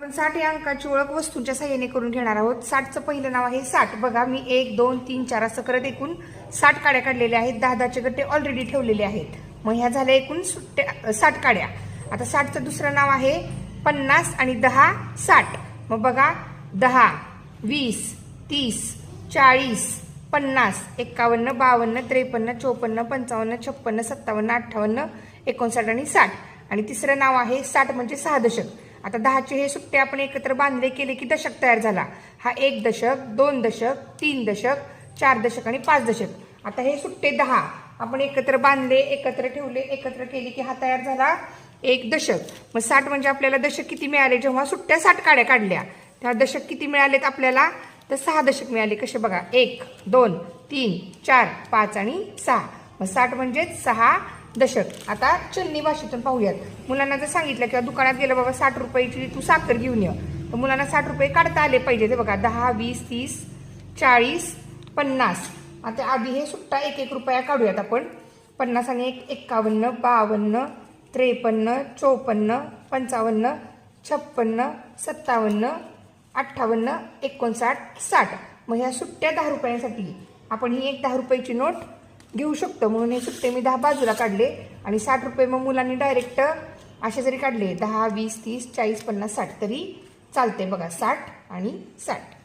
आपण साठ या अंकाची ओळख वस्तूंच्या सहाय्याने करून घेणार आहोत. साठचं पहिलं नाव आहे साठ. बघा मी एक दोन तीन चार असं करत एकूण साठ काड्या काढलेल्या आहेत. दहा दहाचे गट्टे ऑलरेडी ठेवलेले आहेत. मग ह्या झाल्या एकूण सुट्ट्या साठ काड्या. आता साठचं दुसरं नाव आहे पन्नास आणि दहा साठ. मग बघा दहा वीस तीस चाळीस पन्नास एक्कावन्न बावन्न त्रेपन्न चोपन्न पंचावन्न छप्पन्न सत्तावन्न अठ्ठावन्न एकोणसाठ आणि साठ. आणि तिसरं नाव आहे साठ म्हणजे सहा दशक. आता दहाचे हे सुट्टे आपण एकत्र बांधले केले की दशक तयार झाला. हा एक दशक दोन दशक तीन दशक चार दशक आणि पाच दशक. आता हे सुट्टे दहा. आपण एकत्र बांधले एकत्र ठेवले एकत्र केले की हा तयार झाला एक दशक. मग साठ म्हणजे आपल्याला दशक किती मिळाले? जेव्हा सुट्ट्या साठ काड्या काढल्या तेव्हा दशक किती मिळालेत आपल्याला? तर सहा दशक मिळाले. कसे बघा? एक दोन तीन चार पाच आणि सहा. मग साठ म्हणजेच सहा दशक. आता चलनी भाषेतून पाहूयात. मुलांना जर सांगितलं किंवा दुकानात गेलं बाबा साठ रुपयाची तू साखर घेऊन ये. तर मुलांना साठ रुपये काढता आले पाहिजे. ते बघा दहा वीस तीस चाळीस पन्नास. आता आधी हे सुट्टा एक एक रुपया काढूयात आपण. पन्नास आणि एक एक्कावन्न बावन्न त्रेपन्न चोपन्न पंचावन्न छप्पन्न सत्तावन्न अठ्ठावन्न एकोणसाठ साठ. मग ह्या सुट्ट्या दहा रुपयांसाठी. आपण ही एक दहा रुपयाची नोट घेऊ शकतो. म्हणून हे सुट्टे मी दहा बाजूला काढले आणि साठ रुपये मग मुलांनी डायरेक्ट असे जरी काढले दहा वीस तीस चाळीस पन्नास साठ तरी चालते बघा साठ आणि साठ.